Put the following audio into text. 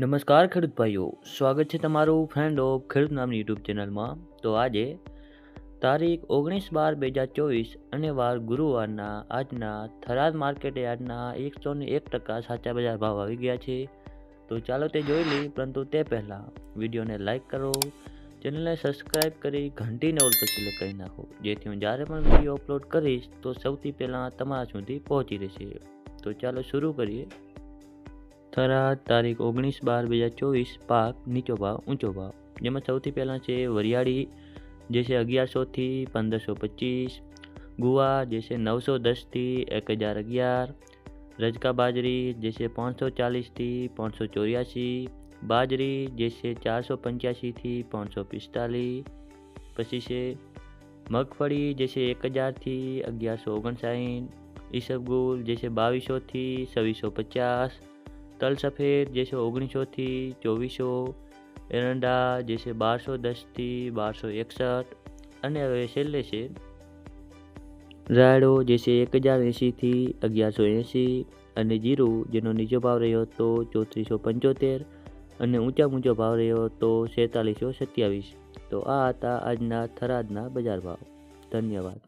નમસ્કાર ખેડૂત ભાઈઓ, સ્વાગત છે તમારું ફ્રેન્ડ ઓફ ખેડૂત નામની યુટ્યુબ ચેનલમાં તો આજે તારીખ ઓગણીસ બાર બે હજાર ચોવીસ અને વાર ગુરુવારના આજના થરાદ માર્કેટ યાર્ડના એકસો ને એક ટકા સાચા બજાર ભાવ આવી ગયા છે. તો ચાલો તે જોઈ લઈએ, પરંતુ તે પહેલાં વિડીયોને લાઇક કરો, ચેનલને સબસ્ક્રાઈબ કરી ઘંટીને ઓલ પર સિલેક્ટ કરી નાખો, જેથી હું જ્યારે પણ વીડિયો અપલોડ કરીશ, તો સૌથી પહેલાં તમારા સુધી પહોંચી રહેશે. તો ચાલો શરૂ કરીએ. થરાદ તારીખ ઓગણીસ બાર બે હજાર ચોવીસ પાક નીચો ભાવ, ઊંચો ભાવ. જેમાં સૌથી પહેલાં છે વરિયાળી, જે છે અગિયારસોથી પંદરસો પચીસ. ગુવા, જે છે નવસો દસથી એક હજાર અગિયાર. રજકા બાજરી, જે છે પાંચસો ચાલીસથી પાંચસો ચોર્યાસી. બાજરી, જે છે ચારસો પંચ્યાસીથી પાંચસો પિસ્તાલીસ. પછી છે મગફળી, જે છે એક હજારથી અગિયારસો ઓગણસાઠ. ઈસબગુલ, જે છે બાવીસોથી છવ્વીસો પચાસ. તલ સફેદ, જે છે ઓગણીસોથી ચોવીસો, એરંડા, જે છે બારસો દસથી બારસો એકસઠ, અને હવે છેલ્લે છે, રાયડો, જે છે એક હજાર એંશીથી અગિયારસો એંશી, અને જીરું, જેનો નીચો ભાવ રહ્યો હતો ચોત્રીસો પંચોતેર, અને ઊંચા ઊંચો ભાવ રહ્યો હતો છેતાલીસો સત્યાવીસ. તો આ હતા આજના થરાદના બજાર ભાવ. ધન્યવાદ.